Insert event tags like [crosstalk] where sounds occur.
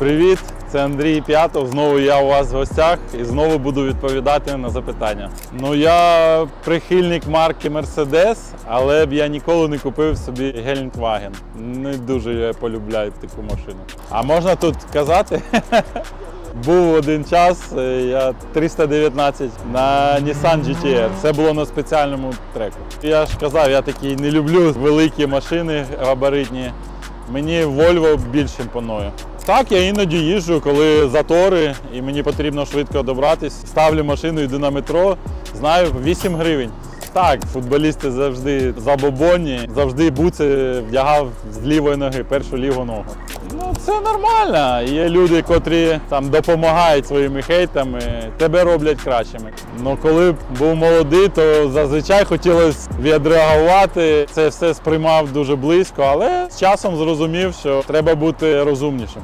Привіт, це Андрій П'ятов. Знову я у вас в гостях і знову буду відповідати на запитання. Ну я прихильник марки Mercedes, але б я ніколи не купив собі Гелендваген. Не дуже я полюбляю таку машину. А можна тут казати? [laughs] Був один час, е, я 319 на Nissan GTR. Це було на спеціальному треку. Я ж казав, я такий не люблю великі машини габаритні. Мені Volvo більш імпонує. Так, я іноді їжджу, коли затори і мені потрібно швидко добратись. Ставлю машину, йду на метро. Знаю, 8 гривень. Так, футболісти завжди забобонні, завжди буци вдягав з лівої ноги, першу ліву ногу. Ну, це нормально. Є люди, котрі там допомагають своїми хейтами, тебе роблять кращими. Ну коли був молодий, то зазвичай хотілося відреагувати. Це все сприймав дуже близько, але з часом зрозумів, що треба бути розумнішим.